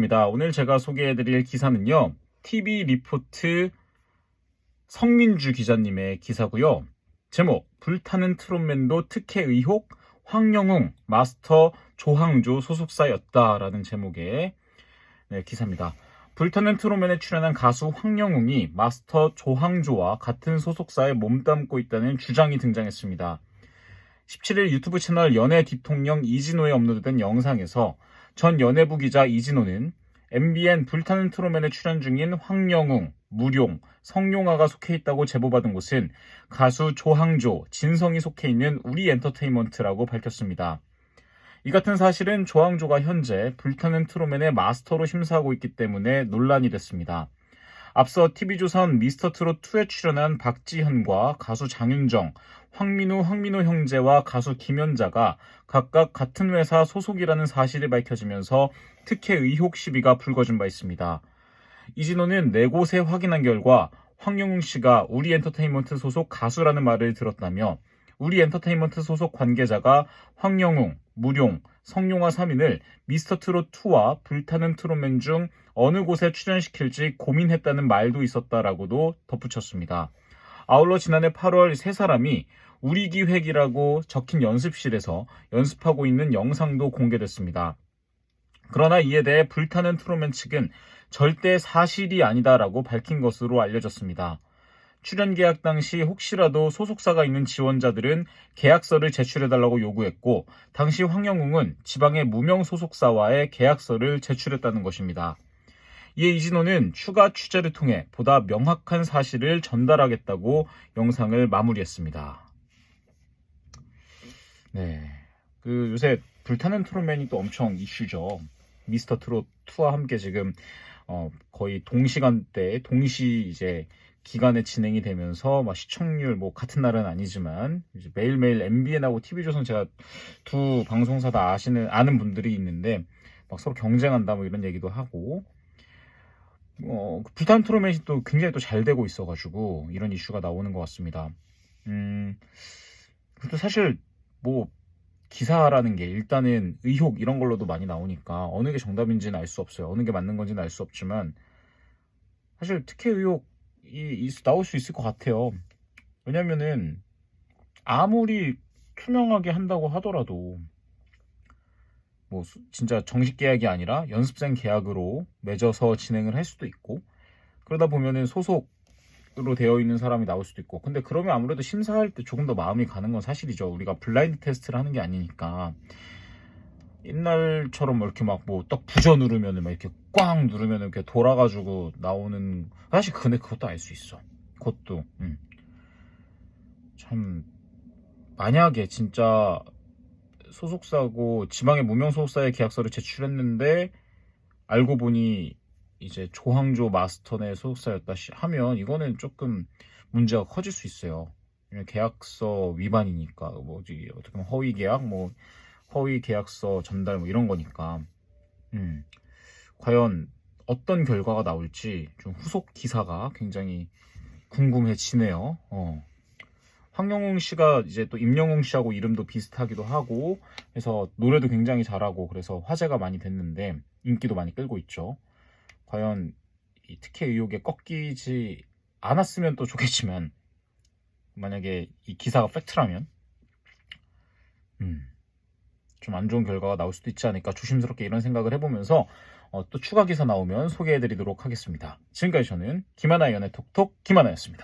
입니다. 오늘 제가 소개해드릴 기사는요. TV 리포트 성민주 기자님의 기사고요. 제목 불타는 트롯맨도 특혜 의혹 황영웅 마스터 조항조 소속사였다라는 제목의 네, 기사입니다. 불타는 트롯맨에 출연한 가수 황영웅이 마스터 조항조와 같은 소속사에 몸담고 있다는 주장이 등장했습니다. 17일 유튜브 채널 연예 뒤통령 이진호에 업로드된 영상에서 전 연예부 기자 이진호는 MBN 불타는 트롯맨에 출연 중인 황영웅, 무룡, 성룡아가 속해 있다고 제보받은 곳은 가수 조항조, 진성이 속해 있는 우리 엔터테인먼트라고 밝혔습니다. 이 같은 사실은 조항조가 현재 불타는 트롯맨의 마스터로 심사하고 있기 때문에 논란이 됐습니다. 앞서 TV조선 미스터트롯2에 출연한 박지현과 가수 장윤정, 황민우, 황민호 형제와 가수 김연자가 각각 같은 회사 소속이라는 사실이 밝혀지면서 특혜 의혹 시비가 불거진 바 있습니다. 이진호는 네 곳에 확인한 결과 황영웅 씨가 우리 엔터테인먼트 소속 가수라는 말을 들었다며 우리 엔터테인먼트 소속 관계자가 황영웅, 무룡, 성룡아 3인을 미스터트롯 2와 불타는 트롯맨 중 어느 곳에 출연시킬지 고민했다는 말도 있었다라고도 덧붙였습니다. 아울러 지난해 8월 세 사람이 우리 기획이라고 적힌 연습실에서 연습하고 있는 영상도 공개됐습니다. 그러나 이에 대해 불타는 트롯맨 측은 절대 사실이 아니다라고 밝힌 것으로 알려졌습니다. 출연 계약 당시 혹시라도 소속사가 있는 지원자들은 계약서를 제출해달라고 요구했고, 당시 황영웅은 지방의 무명 소속사와의 계약서를 제출했다는 것입니다. 이에 이진호는 추가 취재를 통해 보다 명확한 사실을 전달하겠다고 영상을 마무리했습니다. 네. 그 요새 불타는 트롯맨이 또 엄청 이슈죠. 미스터 트롯 2와 함께 지금 어 거의 동시간대 동시 이제 기간에 진행이 되면서 막 시청률 뭐 같은 날은 아니지만 매일매일 MBN하고 TV조선 제가 두 방송사 다 아시는 아는 분들이 있는데 막 서로 경쟁한다 뭐 이런 얘기도 하고 어 불타는 트롯맨이 또 굉장히 또 잘 되고 있어가지고 이런 이슈가 나오는 것 같습니다. 음 그래도 사실 뭐 기사라는 게 일단은 의혹 이런 걸로도 많이 나오니까 어느 게 정답인지는 알 수 없어요. 어느 게 맞는 건지는 알 수 없지만 사실 특혜 의혹 이 있- 나올 수 있을 것 같아요. 왜냐면은 아무리 투명하게 한다고 하더라도 뭐 수- 진짜 정식 계약이 아니라 연습생 계약으로 맺어서 진행을 할 수도 있고 그러다 보면은 소속으로 되어 있는 사람이 나올 수도 있고 근데 그러면 아무래도 심사할 때 조금 더 마음이 가는 건 사실이죠. 우리가 블라인드 테스트를 하는 게 아니니까 옛날처럼 뭐 이렇게 막 뭐 딱 부저 누르면은 막 이렇게 꽝 누르면은 이렇게 돌아가지고 나오는 사실 근데 그것도 알 수 있어. 그것도 음. 참 만약에 진짜 소속사고 지방의 무명 소속사의 계약서를 제출했는데 알고 보니 이제 조항조 마스터네 소속사였다 시- 하면 이거는 조금 문제가 커질 수 있어요. 계약서 위반이니까 뭐지 어떻게 보면 허위 계약 뭐 허위 계약서 전달 뭐 이런 거니까 음 과연 어떤 결과가 나올지 좀 후속 기사가 굉장히 궁금해지네요. 어. 황영웅 씨가 이제 또 임영웅 씨하고 이름도 비슷하기도 하고 해서 노래도 굉장히 잘하고 그래서 화제가 많이 됐는데 인기도 많이 끌고 있죠. 과연 이 특혜 의혹에 꺾이지 않았으면 또 좋겠지만 만약에 이 기사가 팩트라면 음, 좀 안 좋은 결과가 나올 수도 있지 않을까 조심스럽게 이런 생각을 해보면서 어, 또 추가 기사 나오면 소개해드리도록 하겠습니다. 지금까지 저는 김하나의 연애 톡톡 김하나였습니다.